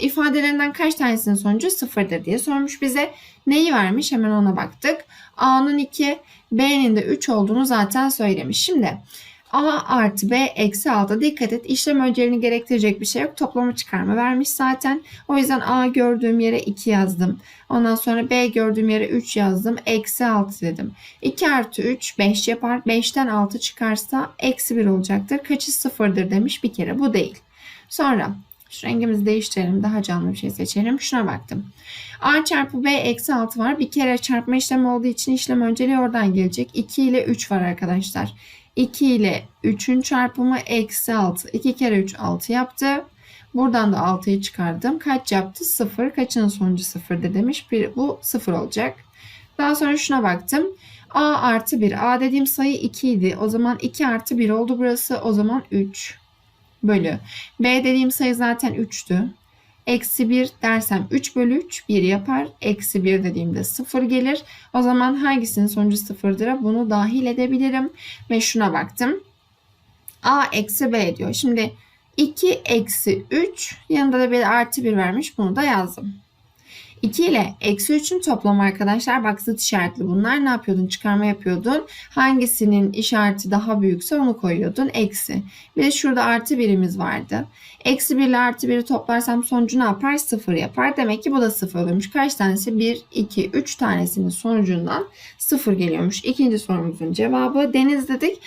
İfadelerinden kaç tanesinin sonucu sıfırdır diye sormuş bize. Neyi vermiş hemen ona baktık. A'nın 2, B'nin de 3 olduğunu zaten söylemiş. Şimdi A artı B eksi 6 dikkat et işlem önceliğini gerektirecek bir şey yok. Toplamı çıkarma vermiş zaten. O yüzden A gördüğüm yere 2 yazdım. Ondan sonra B gördüğüm yere 3 yazdım. Eksi 6 dedim. 2 artı 3 5 yapar. 5'ten 6 çıkarsa eksi 1 olacaktır. Kaçı sıfırdır demiş bir kere bu değil. Sonra şu rengimizi değiştirelim. Daha canlı bir şey seçelim. Şuna baktım. A çarpı B eksi 6 var. Bir kere çarpma işlemi olduğu için işlem önceliği oradan gelecek. 2 ile 3 var arkadaşlar. 2 ile 3'ün çarpımı eksi 6. 2 kere 3 6 yaptı. Buradan da 6'yı çıkardım. Kaç yaptı? 0. Kaçının sonucu 0'dır demiş. Bir, bu 0 olacak. Daha sonra şuna baktım. A artı 1. A dediğim sayı 2 idi. O zaman 2 artı 1 oldu burası. O zaman 3 bölü. B dediğim sayı zaten 3'tü. Eksi 1 dersem 3 bölü 3 1 yapar. Eksi 1 dediğimde 0 gelir. O zaman hangisinin sonucu 0'dır? Bunu dahil edebilirim. Ve şuna baktım. A eksi B diyor. Şimdi 2 eksi 3 yanında da bir artı 1 vermiş. Bunu da yazdım. 2 ile eksi 3'ün toplamı arkadaşlar bak zıt işaretli bunlar. Ne yapıyordun? Çıkarma yapıyordun. Hangisinin işareti daha büyükse onu koyuyordun. Eksi. Bir de şurada artı birimiz vardı. Eksi 1 ile artı 1'i toplarsam sonucu ne yapar? 0 yapar. Demek ki bu da 0 oluyormuş. Kaç tanesi? 1, 2, 3 tanesinin sonucundan 0 geliyormuş. İkinci sorumuzun cevabı deniz dedik.